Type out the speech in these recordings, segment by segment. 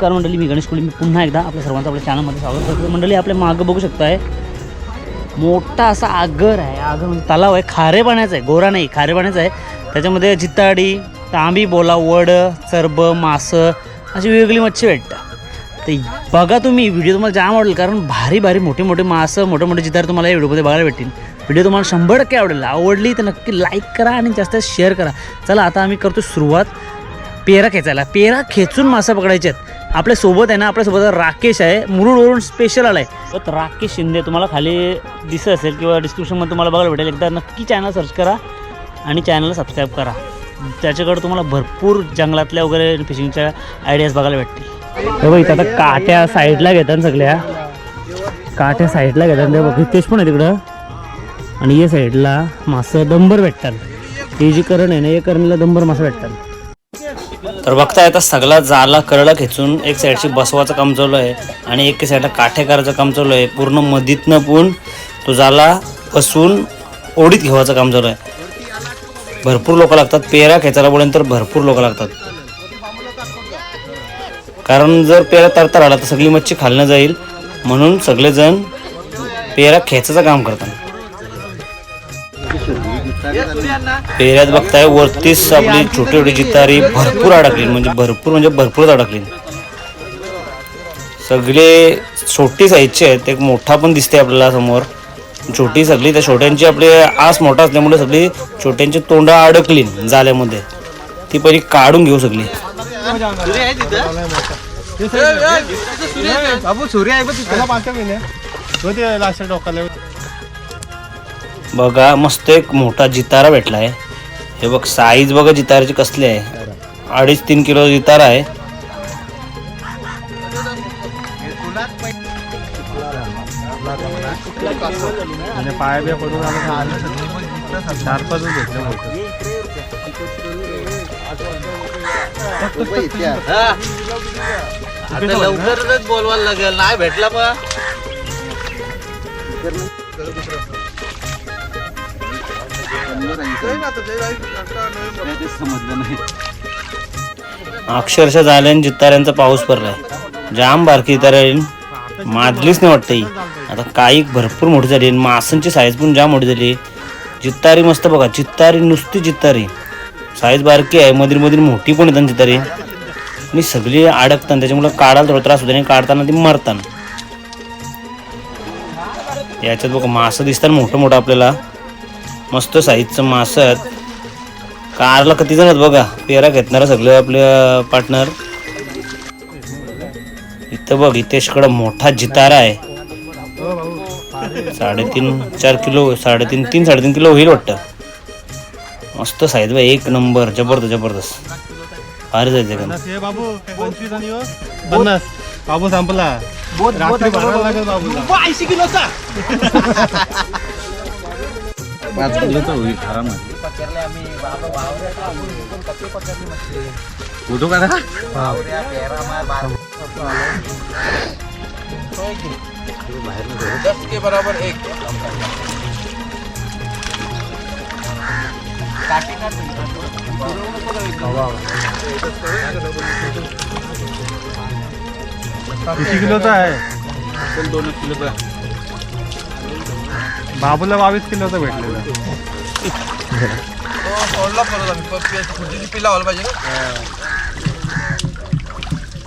नमस्कार मंडळी मी गणेश कुली मी पुन्हा एकदा आपल्या सर्वांचं आपल्या चॅनलमध्ये स्वागत करतो. मंडळी आपल्या मागं बघू शकताय. मोठा असा आगर आहे. आगर म्हणजे तलाव आहे. खारे पाण्याचा आहे. गोरा नाही खारे पाण्याचा आहे. त्याच्यामध्ये जिताडी तांबी बोला वड चरब मासं अशी वेगवेगळी मच्छी भेटतात. ते बघा तुम्ही व्हिडिओ तुम्हाला जाम आवडेल. कारण भारी भारी मोठे मोठे मासं मोठे मोठे जितार तुम्हाला या व्हिडिओमध्ये बघायला भेटतील. व्हिडिओ तुम्हाला शंभर टक्के आवडेल. आवडली तर नक्की लाईक करा आणि जास्त शेअर करा. चला आता आम्ही करतो सुरुवात. पेरा खेचायला. पेरा खेचून मासा पकडायचे आहेत. आपल्यासोबत आहे ना आपल्यासोबत राकेश आहे. मुरुडवरून स्पेशल आलाय. तर राकेश शिंदे तुम्हाला खाली दिसत असेल किंवा डिस्क्रिप्शनमध्ये तुम्हाला बघायला भेटेल. एकदा नक्की चॅनल सर्च करा आणि चॅनलला सबस्क्राईब करा. त्याच्याकडे तुम्हाला भरपूर जंगलातल्या वगैरे फिशिंगच्या आयडियाज बघायला भेटतील. हे बघ इथं आता काट्या साईडला घेतात सगळ्या. काट्या साईडला घेतात. ते बघ तेच पण आहे तिकडं. आणि या साईडला मासं दंबर भेटतात. हे जे करण आहे ना या करणला दंबर मासं भेटतात. तर बघता आता सगळा जाला करडा खेचून एक साईडची बसवाचं काम चालू आहे आणि एक साईडला काठे करायचं काम चालू आहे. पूर्ण मधीतनं पण तो जाला बसून ओढीत घेवायचं काम चालू आहे. भरपूर लोक लागतात. पेरा खेचायला बोलल्यानंतर भरपूर लोक लागतात. कारण जर पेरा तरता राहिला तर सगळी मच्छी खालनं जाईल. म्हणून सगळेजण पेरा खेचायचं काम करतात. पेऱ्यात बघताय वरतीच आपली छोटी छोटी जितारी भरपूर अडकली म्हणजे भरपूर म्हणजे भरपूरच अडकली. सगळे छोटी साईजचे आहेत एक मोठा पण दिसते आपल्याला समोर. छोटी सगळी त्या छोट्यांची आपली आस मोठा असल्यामुळे सगळी छोट्यांची तोंड अडकली जाल्यामध्ये ती पहिली काढून घेऊ सगळी. बाबू सूर्य आहे बघ मस्त एक मोठा जितारा भेटलाय. हे बघ साईज बघा जिताराची कसली आहे. अडीच तीन किलो जितारा आहे. पाय पडून चार पाच भेटलं लवकरच बोलवायला लागेल. नाही भेटला अक्षरशः झाल्याने जिताऱ्यांचा पाऊस पडलाय. जाम बारकी जिताऱ्या माजलीच नाही वाटतं ही. आता काही भरपूर मोठी झाली आणि मासांची साईज पण जाम मोठी झाली. जित्तारी मस्त बघा. जित्तारी नुसती जित्तारी साईज बारकी आहे. मधील मधील मोठी पण येतात जित्तारी आणि सगळी अडकतात. त्याच्यामुळे काढायला थोडा त्रास होतो आणि काढताना ती मरतात. याच्यात बघा मासं दिसतात मोठं मोठं आपल्याला. मस्त साईजचं मासं आहेत कारला किती जण आहेत बघा. पेरा घेतणार सगळे आपले पार्टनर इथं बघ इथेशकडं मोठा जितारा आहे. साडेतीन चार किलो साडेतीन तीन साडेतीन किलो होईल वाटतं. मस्त साईज बघ एक नंबर जबरदस्त जबरदस्त. भारी जायचं का? पन्नास हे बाबू? पन्नास. बाबू संपला. रात्री बाबूला. पाच किलो तर होईल खरा उदो का दस के बराबर एक. किती किलोचा आहे? दोन किलो बाबूला बावीस किलोचा भेटलेला सोडला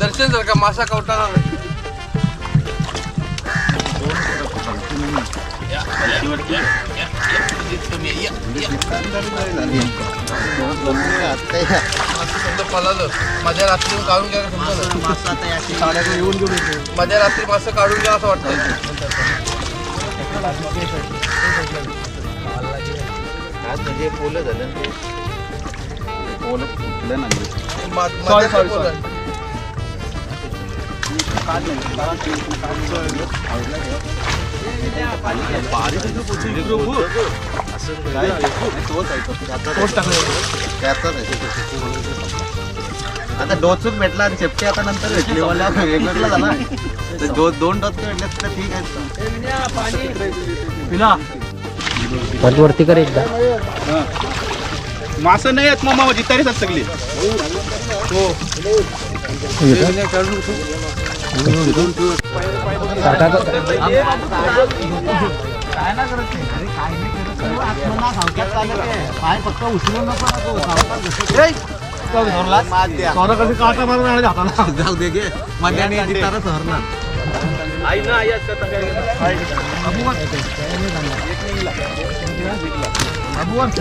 दर्शन का मासा पळालं माझ्या रात्री काढून काढून घ्या असं वाटतं आज म्हणजे पोलं झालं. पोलं फुटलं ना आता डोचूक भेटला आणि शेपटी आता नंतर भेटली मला वेगवेगळं झाला. दोन डोस भेटले तर ठीक आहे. वरती कर एकदा. मासं नाही आहेत मग जितारीच आहेत सगळी. पाय फक्त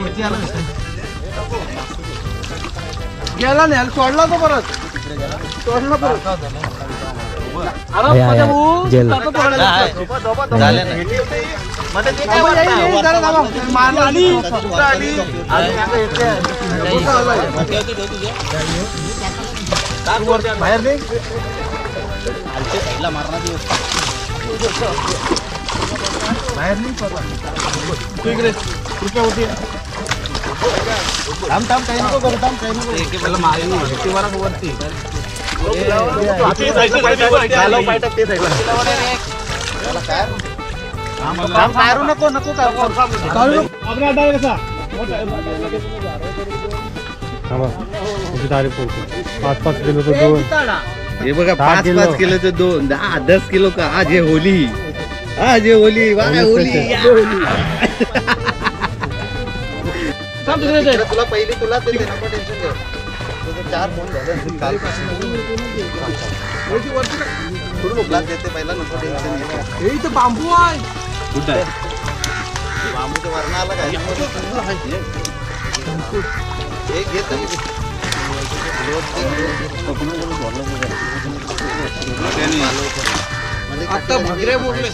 उचलून गेला नाही सोडला तो परत सोडला परत जेल झाले बाहेर दे बाहेर नाही थांब थांब. काही नको करू थांब काही नको एके पहिला मागे वरती वरा वरती काढू नको नको काढू तारीख पाच पाच किलो तर दोन. हे बघा दहा पाच किलो. पाच किलोचे दोन दहा दस किलो का? आज हे होली. आज हे होली. वा होली होली. special. या. होली. तुला पहिली तुला ते नको टेन्शन घेऊ. तुझं चार फोन झाले. असतील कालपासून थोडं ग्लास देते पहिला नको टेन्शन घे हे इथं बांबू आहे. कुठं आहे बांबूचं वर्ण आलं काय? एक घेत आता भगरे मोडले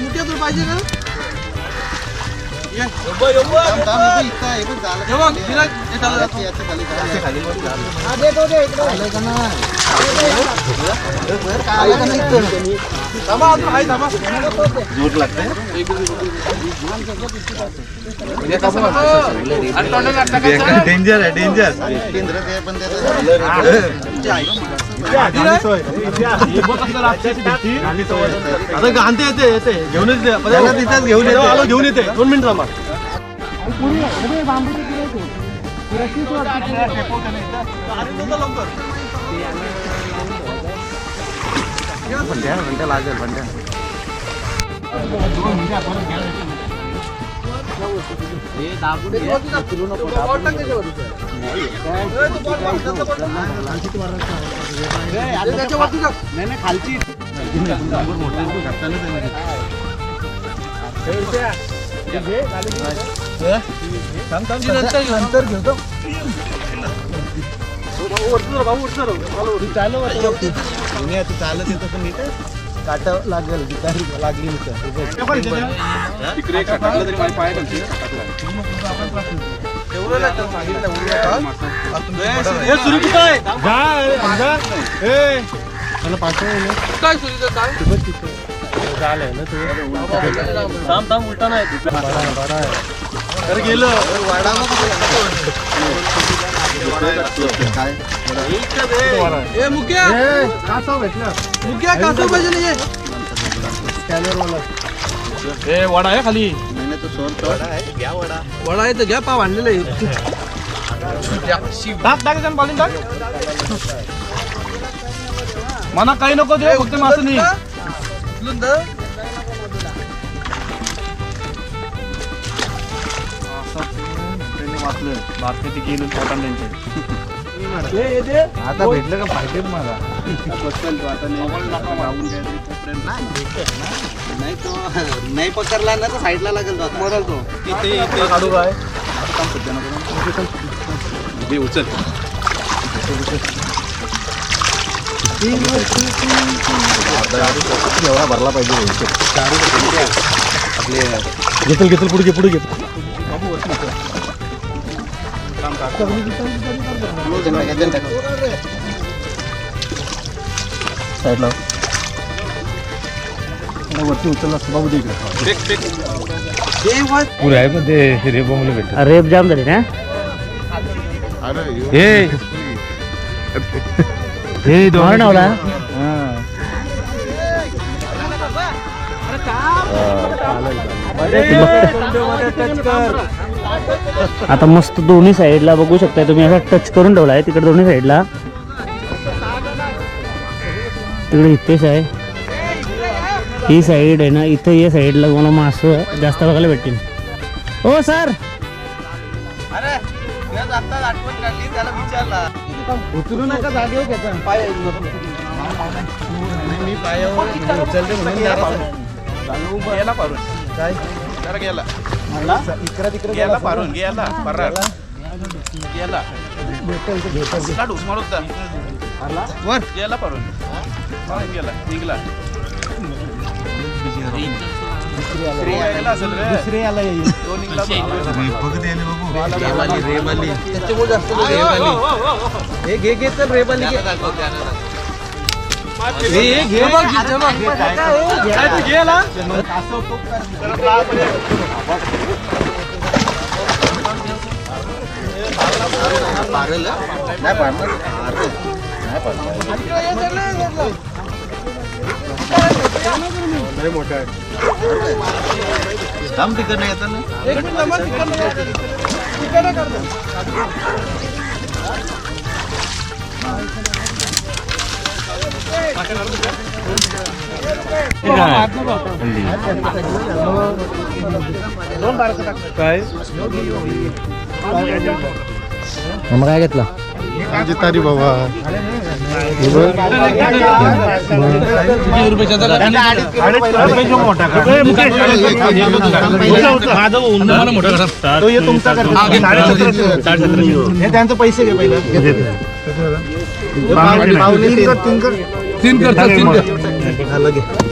मुठ्या तुला पाहिजे का ये. जोर लागते डेंजर आहे डेंजर आता गांधी येते येते. घेऊनच तिथेच घेऊन येतो. आलो घेऊन येते. दोन मिनिट थांबा. घंट्या घंट्या लागेल घंट्या बॉल टाक त्याच्यावर. ए, तू बॉल टाक, त्याचा बॉल टाक. ए, त्याच्यावरती टाक. नाही नाही खालची ती नंतर घेऊ. घेऊ चालत येतो पण नीट काट लागेल लागली हे तू थांब थांब उलटा नाही गेलं काय ए मुक्या मुक्या कासव पाहिजे ए वडा आहे खाली नाही तो आहे घ्या वडा वडा आहे तर घ्या पाव आणलेलं आहे या, शिव. जण पाणी टाक मला काही नको दे फक्त उचलून मासं नाही गेलो पोटान त्यांचे आता भेटलं का पाहिजे मला? नाही. तो नाही पकडला ना तर साईडला लागेल तो आता. मरल तो काढू काय? उचल. एवढा भरला पाहिजे आपले घेतल घेतल पुढे घे पुढे घे. साईडला वरती उचलला असतो बाबू दे पुरे आहे पण ते रेबोमला भेटत रेप जाम झाली ना हे हे मार नावला आता मस्त दोन्ही साईडला बघू शकताय तुम्ही असा टच करून ठेवला आहे तिकडे दोन्ही साईडला. तिकडे इथेच आहे. ही साईड आहे ना इथं या साईडला तुम्हाला मासं जास्त बघायला भेटतील. हो सर! अरे तुला आता आठवण काढली त्याला विचारला. उतरू नका जागेवर म्हणून जरा- गेला पारून गेला तिकडे गेला गेला परत गेला काढू मारून वर गेला पारून पारून गेला निघला दुसरी गेला येईल तो निघला रेवाली रेवाली हे घे घे तर रेवाली हे? नाही पाडणार थांब तिकडनं येताना काय मग काय घेतला? तारी बाबा. तो ये तुमचा हे त्यांचे पैसे घे. पहिलं तीन कर. तीन